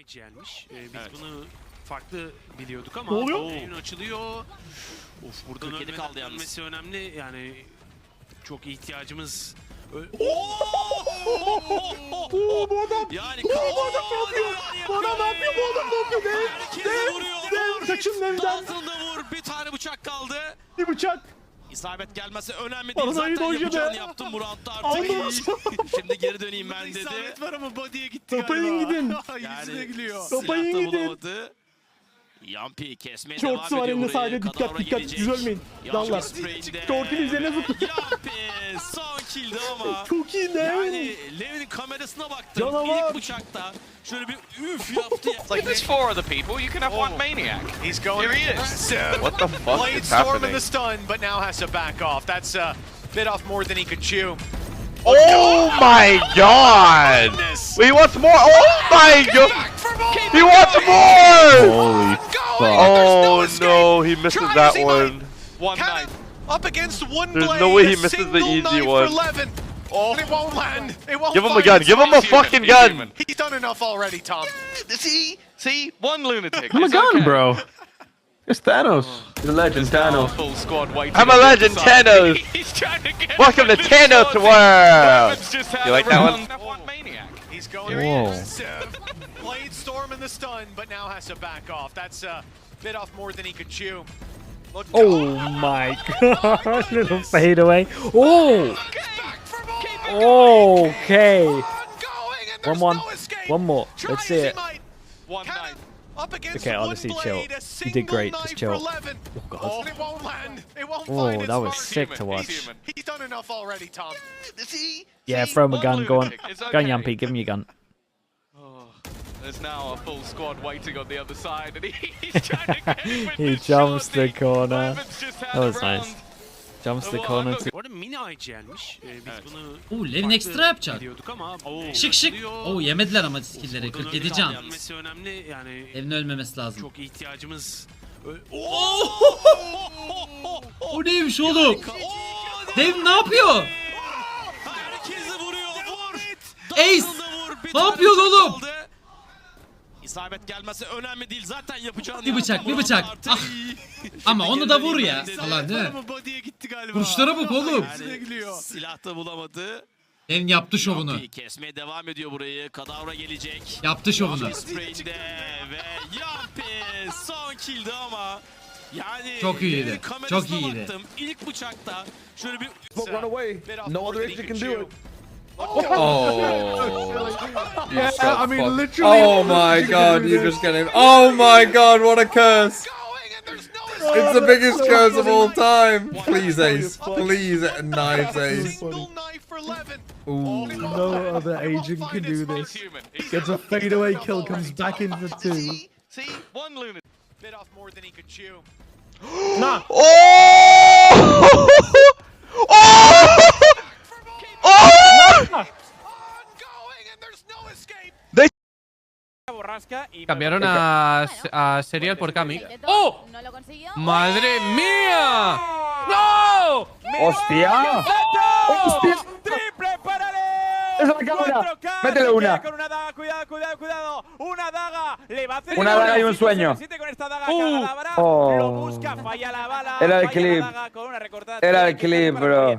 IGL'miş. Ee, biz Evet. bunu farklı biliyorduk ama Ne oluyor? oyun açılıyor. Of buradan 47 ölmeden kaldı yalnız. dönmesi önemli. Yani çok ihtiyacımız Oo bu adam. Yani bu adam ne yapıyor? Bu adam ne yapıyor? Bu adam ne yapıyor? Herkese vuruyor. Dev. Kaçın devden. Dalton'da vur. Bir tane bıçak kaldı. Bir bıçak. İsabet gelmesi önemli Bana değil. iyi Zaten yapacağını yaptım bu roundda artık. Şimdi geri döneyim ben dedi. İsabet var ama body'ye gitti Kapayın galiba. gidin. Yüzüne gülüyor. da gidin. bulamadı. Yampi kesmeye Çok devam ediyor var elinde sadece. Dikkat dikkat. gelecek. Düz ölmeyin. Dallar. spreyinde. Üzerine zıplıyor. Yampi son kill'di ama. Çok iyi Dev. Yani Levin'in kamerasına baktım. Canavar. İlk bıçakta şöyle bir üf yaptı. Like there's four other people. You can have one Oh. maniac. He's going. Here he is. What the fuck Blade is Storm in the stun, but now has to back off. That's a bit off more than he could chew. Oh, oh my oh, god! He wants more! Oh my god! He wants more! Holy Oh no, he misses Try that as he might. one. One Cannon knife. up against one There's blade. no way he a misses the easy one. For Levin. Oh, and it won't land. It won't Give him a gun, give him a way. Human, fucking he's gun! human. He's done enough already, Tom. See, see, one lunatic. I'm a gun, okay. bro. It's Thanos. The legend Now a Thanos. full squad waiting. I'm a legend, other. Thanos. He's trying to get Welcome to rid of Thanos World! Levin's just had You like a that one? Round. Have one maniac. He's going. Whoa. So, Blade Storm in the stun, but now has to back off. That's a bit off more than he could chew. Look. Oh, oh my god. Little fade away. Oh. Back. Okay. One there's one. no. One more. Try Let's see it. One Cannon knife. Up against Okay, honestly, blade, chill. You did great, just chill. Oh, God. Oh, it won't land. It won't Oh, that was sick to watch. he's. He's done enough already, Tom. See, Yeah, see, throw him a gun. Go on. It's Go on, okay. Yampy. Give him your gun. Oh, There's now a full squad waiting on the other side, and he's trying to get He jumps the corner. Levin's just had That was nice. Round. Jumps the Well, corner. Bu arada mini IGL'miş. Ee, biz Evet. bunu Oo Levin ekstra yapacak. ama oyun Şık şık. Oo yemediler ama skill'leri. buradan 47 ölmeden can. önemli. Yani Levin ölmemesi lazım. çok ihtiyacımız O neymiş oğlum? Dev ne yapıyor? Herkesi vuruyor. Vur. Ace! Ne yapıyorsun oğlum? kaldı. İsabet gelmesi önemli değil. Zaten yapacağını Bir bıçak, bir bıçak. Ah. Ama onu da vur ya. Falan değil mi? Gitti galiba. Vuruşlara bak oğlum. Gülüyor. Silah da bulamadı. Levin yaptı şovunu. Kesmeye devam ediyor burayı. Kadavra gelecek. Yaptı şovunu. Ve Yampi son kill'di ama yani Çok iyiydi, çok iyiydi. Baktım. İlk bıçakta şöyle bir Run away. No other exit can do it. Oh. Yeah, I mean, literally... Oh my god, you just get him. Oh my god, what a curse! It's the biggest curse of all time. Please, Ace. Please, knives, Ace. Single knife for Ooh. No other agent can do this. human. Gets a fadeaway kill, comes back in for two. See, see, one lunatic. Bit off more than he could chew. Nah. Oh! oh! Cambiaron a, a Serial por Kami. ¡Oh! No lo consiguió. ¡Madre mía! ¡No! ¡Hostia! ¡Hostia! ¡Triple para ¡Es la cámara! ¡Métele una! Con una daga, cuidado, cuidado, cuidado. Una daga. Le va a hacer Una daga y un sueño. con esta daga Uh. Oh. Lo busca, falla la bala. Era el clip. Era el clip, bro.